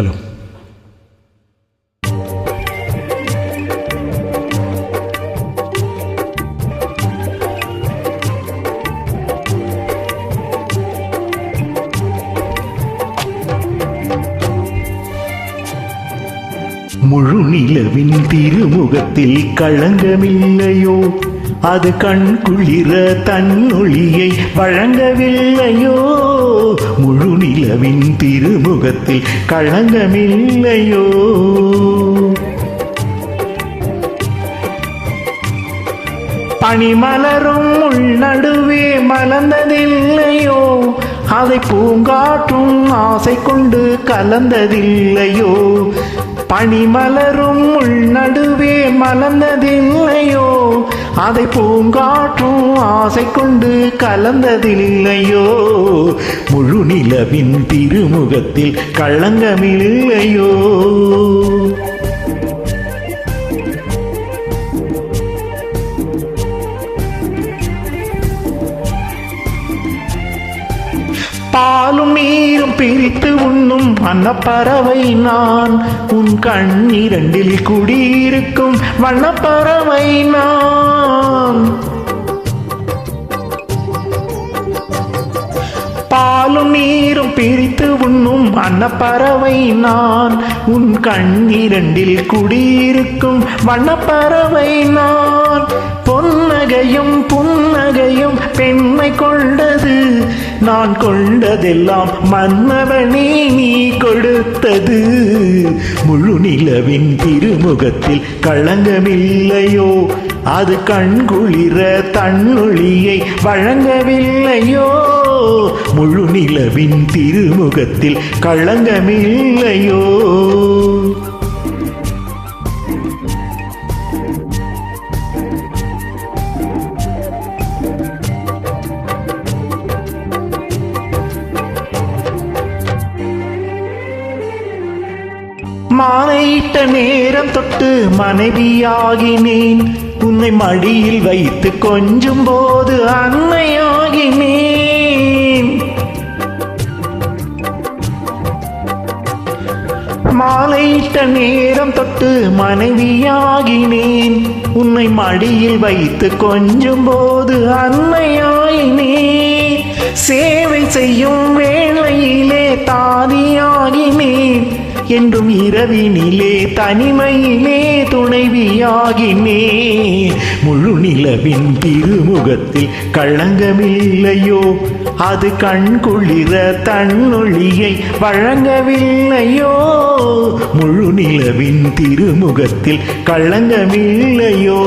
Hello. முழு நிலவின் திருமுகத்தில் களங்கமில்லையோ? அது கண் குளிர தன்னொழியை வழங்கவில்லையோ? நிலவின் திருமுகத்தில் களங்கமில்லையோ? பனிமலரும் உள்நடுவே மலர்ந்ததில்லையோ? அதை பூங்காற்றும் ஆசை கொண்டு கலந்ததில்லையோ? பனிமலரும் உள்நடுவே மலர்ந்ததில்லையோ? அதை பூங்காற்றும் ஆசை கொண்டு கலந்ததில்லையோ? முழு நிலவின் திருமுகத்தில் கள்ளங்கமில்லையோ பாலும் நீரும் பிரித்து உண்ணும் வண்ணப்பறவை நான் உன் கண் இரண்டில் குடியிருக்கும் வண்ணப்பறவை நான். பாலும் நீரும் பிரித்து உண்ணும் வண்ணப்பறவை நான் உன் கண்ணீரண்டில் குடியிருக்கும் வண்ணப்பறவை நான். பொன்னகையும் புன்னகையும் பெண்மை நான் கொண்டதெல்லாம் மன்னவனே நீ கொடுத்தது. முழு நிலவின் திருமுகத்தில் களங்கமில்லையோ? அது கண்குளிர தன்னொழியை வழங்கவில்லையோ? முழு நிலவின் திருமுகத்தில் களங்கமில்லையோ? மாலையிட்ட நேரம் தொட்டு மனைவியாகினேன். உன்னை மடியில் வைத்து கொஞ்சும் போது அன்னையாகினேன். மாலையிட்ட நேரம் தொட்டு மனைவியாகினேன். உன்னை மடியில் வைத்து கொஞ்சும் போது அன்னையாயினேன் சேவை செய்யும் வேளையிலே தாதியாகினேன் என்றும் இரவினிலே தனிமையிலே துணைவியாகினே. முழு நிலவின் திருமுகத்தில் களங்கமில்லையோ? அது கண் குளிர தன்னொழியை வழங்கவில்லையோ? முழு நிலவின் திருமுகத்தில் களங்கமில்லையோ?